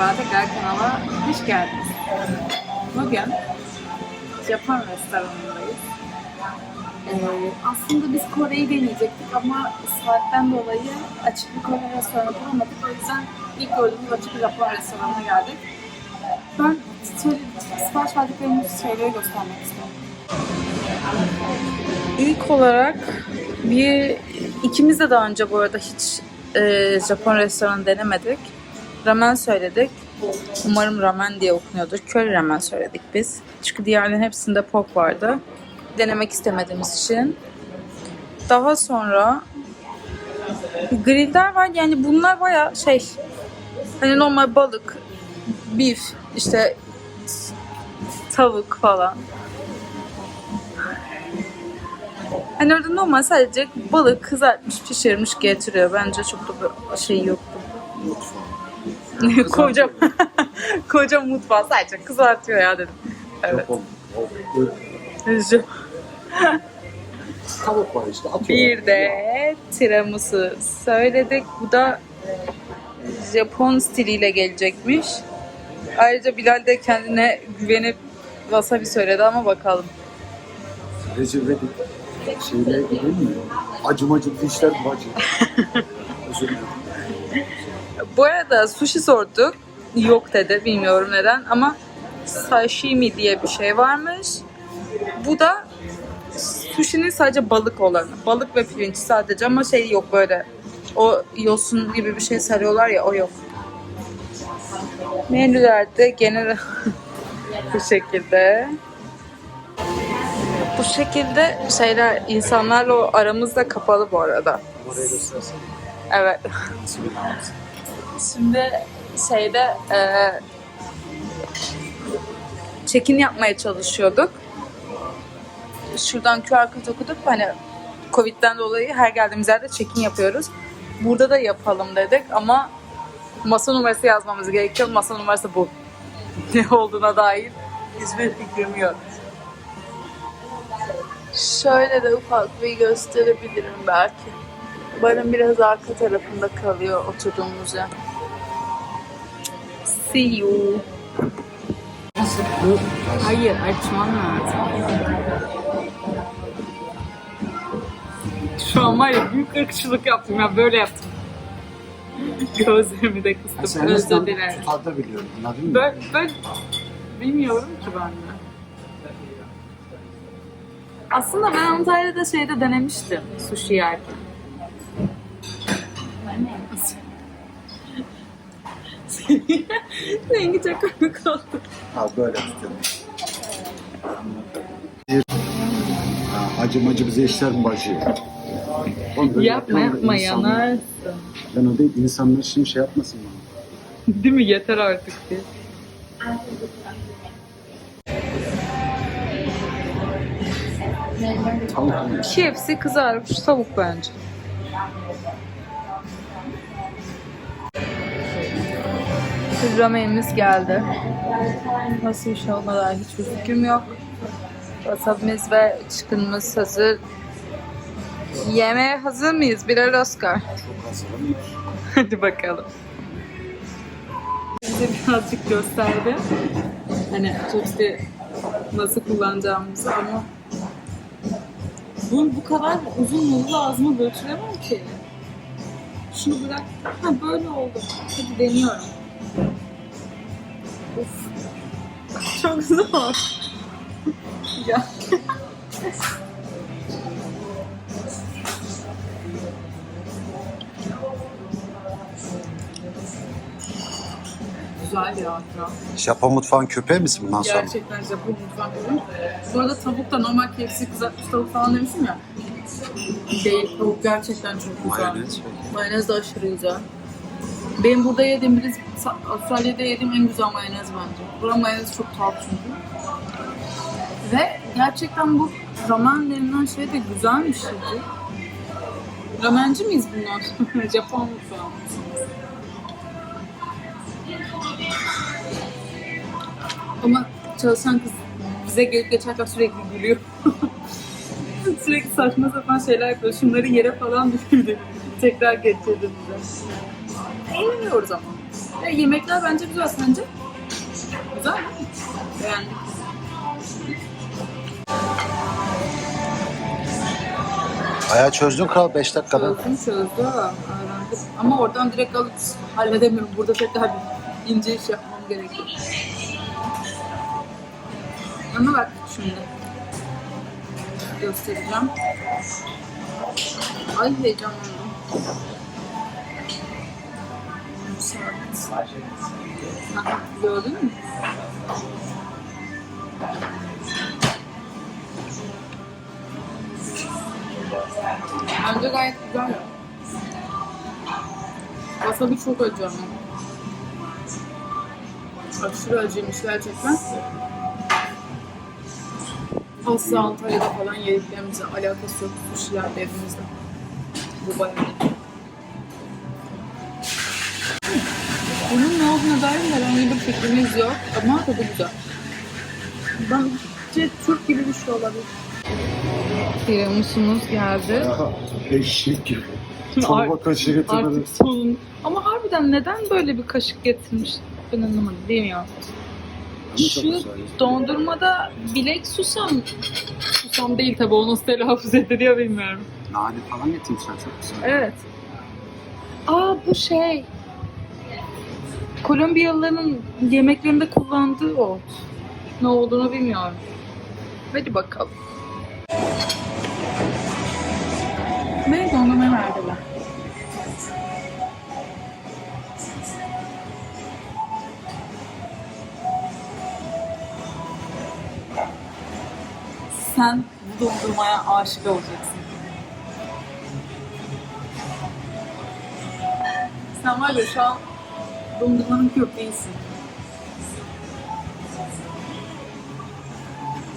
Merhaba, tekrar kanala hoş geldiniz. Bugün Japon restoranındayız. Ee, aslında biz Kore'yi deneyecektik ama saatten dolayı açık bir Kore restoranı bulamadık. O yüzden ilk gördüğümüz açık bir Japon restoranına geldik. Ben söyle, sipariş verdiklerimiz şeyleri göstermek istiyorum. İlk olarak bir ikimiz de daha önce bu arada hiç e, Japon restoranı denemedik. Ramen söyledik. Umarım ramen diye okunuyordur. Köri ramen söyledik biz. Çünkü diğerlerinin hepsinde pork vardı. Denemek istemediğimiz için. Daha sonra griller var. Yani bunlar baya şey hani normal balık, beef, işte tavuk falan. Hani orada normal sadece balık kızartmış, pişirmiş getiriyor. Bence çok da bir şey yoktu. Koca koca mutfağı sadece kızartıyor ya dedim. Evet. Üzücü. tavuk var işte. Bir de tiramisu söyledik. Bu da Japon stiliyle gelecekmiş. Ayrıca Bilal de kendine güvenip wasabi söyledi ama bakalım. Recep İvedik şeyle değil mi? Acım acım dişler. Özür dilerim. Bu arada sushi sorduk. Yok dedi. Bilmiyorum neden ama sashimi diye bir şey varmış. Bu da sushi'nin sadece balık olanı. Balık ve pirinç sadece ama şey yok böyle. O yosun gibi bir şey sarıyorlar ya o yok. Menülerde genel bu şekilde. Bu şekilde şeyler insanlarla aramızda kapalı bu arada. Göstersen. Evet. Şimdi şeyde eee check-in yapmaya çalışıyorduk. Şuradan QR kod okuduk. Hani Covid'den dolayı her geldiğimiz yerde check-in yapıyoruz. Burada da yapalım dedik ama masa numarası yazmamız gerekiyor. Masa numarası bu. Ne olduğuna dair hiçbir fikrim yok. Şöyle de ufak bir gösterebilirim belki. Barın biraz arka tarafında kalıyor oturduğumuz yer. See you. Hayır, açmam lazım. Şu an var ya büyük ırkçılık yaptım ya böyle yaptım. Gözlerimi de kıstım. sen Özür dilerim. tutarda biliyorum. Anladın mı? Ben, ben bilmiyorum ki ben de. Aslında ben Antalya'da şeyde denemiştim sushi yerken. Rengi çok komik oldu. Ha böyle tutuyorum. Bir acı bize işler bacı. Oğlum böyle Yapma yapma yanarsın. Ben o değil insanlar şimdi şey yapmasın bana. Değil mi? Yeter artık diye. Tavuk mu? KFC kızarmış tavuk bence. Ramenimiz geldi. Nasıl bir şey olmadan hiçbir fikrim yok. Wasabimiz ve çıkınımız hazır. Yemeğe hazır mıyız? Birer Oscar. Çok hazırım. Hadi bakalım. Bize birazcık gösterdi. Hani chipsi nasıl kullanacağımızı ama bu, bu kadar uzun yolu ağzıma götüremem ki. Şunu bırak. Ha böyle oldu. Hadi deniyorum. Uf. Çok zor. ya. Güzel ya. Japon mutfağın köpeği misin bundan sonra? Gerçekten Japon mutfak ürün. Bu arada tavuk da normal KFC kızartmış tavuk falan demiştim ya. Değil, tavuk gerçekten çok güzel. Mayonez. Mayonez de aşırı güzel. Benim burada yediğim, biz Avustralya'da yediğim en güzel mayonez bence. Buranın mayonezi çok tuhaf çünkü. Ve gerçekten bu ramen denilen şey de güzel bir şeydi. Ramenci miyiz bunlar? Japon mutfağı. Ama çalışan kız bize gelip geçerken sürekli gülüyor. sürekli saçma sapan şeyler yapıyor. Şunları yere falan düşürdü. Tekrar getirdi bize. Eğleniyoruz ama. Ve yemekler bence güzel sence? Güzel mi? Beğendim. Bayağı çözdün kral 5 dakikada. Çözdüm çözdüm. Ama oradan direkt alıp halledemiyorum. Burada tekrar bir ince iş yapmam gerekiyor. Ama bak şimdi. Göstereceğim. Ay heyecanlandım. Gördün mü? Bence gayet güzel. Wasabi çok acı ama. Aşırı acıymış gerçekten. Asla Antalya'da falan yediklerimizle alakası yok. Sushi'ler evimizde. Bu bayağı. Bunun ne olduğuna dair herhangi bir fikrimiz yok ama tadı güzel. Bence Türk gibi bir şey olabilir. Tiramisumuz geldi. Eşek gibi. Çorba kaşığı getirmedi. Artık sonun. Ama harbiden neden böyle bir kaşık getirmiş? Ben anlamadım. Bilmiyorum. Şu dondurmada bilek susam. Susam değil tabi o nasıl telaffuz ediliyor bilmiyorum. Nane falan getirmişler çok güzel. Evet. Aa bu şey. Kolombiyalıların yemeklerinde kullandığı ot. Ne olduğunu bilmiyorum. Hadi bakalım. Ve dondurma verdiler. Sen bu dondurmaya aşık olacaksın. Sen var ya şu an dondurmanın köpeğisin.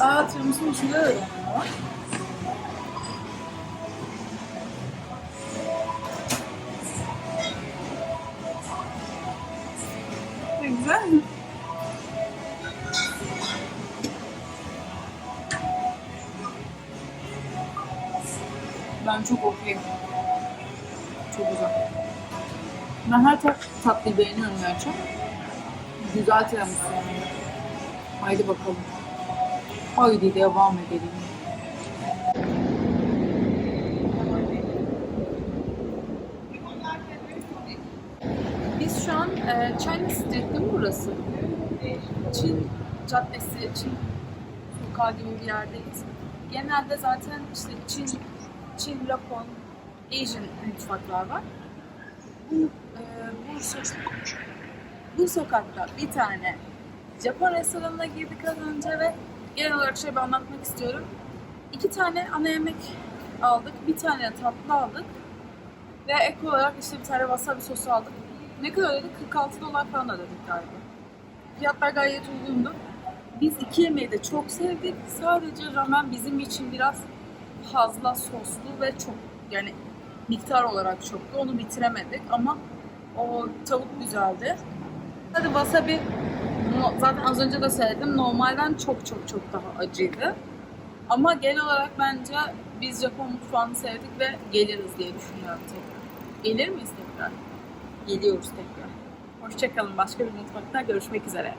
Aa tiramisu içinde de. Ne güzel? Ben çok okuyayım. Ben her tat, tatlıyı beğeniyorum gerçi. Güzel tiramisu. Haydi bakalım. Haydi devam edelim. Biz şu an e, China Street değil mi burası? Çin Caddesi, Çin sokağı gibi bir yerdeyiz. Genelde zaten işte Çin, Çin, Japon, Asian mutfaklar var. Bu, e, bu, so- bu sokakta bir tane Japon restoranına girdik az önce ve genel olarak şöyle bir anlatmak istiyorum. İki tane ana yemek aldık, bir tane tatlı aldık ve ek olarak işte bir tane wasabi sosu aldık. Ne kadar ödedik? 46 dolar falan ödedik galiba. Fiyatlar gayet uygundu. Biz iki yemeği de çok sevdik. Sadece ramen bizim için biraz fazla soslu ve çok yani miktar olarak çoktu. Onu bitiremedik ama o tavuk güzeldi. Hadi wasabi zaten az önce de söyledim normalden çok çok çok daha acıydı. Ama genel olarak bence biz Japon mutfağını sevdik ve geliriz diye düşünüyorum tekrar. Gelir miyiz tekrar? Geliyoruz tekrar. Hoşçakalın. Başka bir mutfakta görüşmek üzere.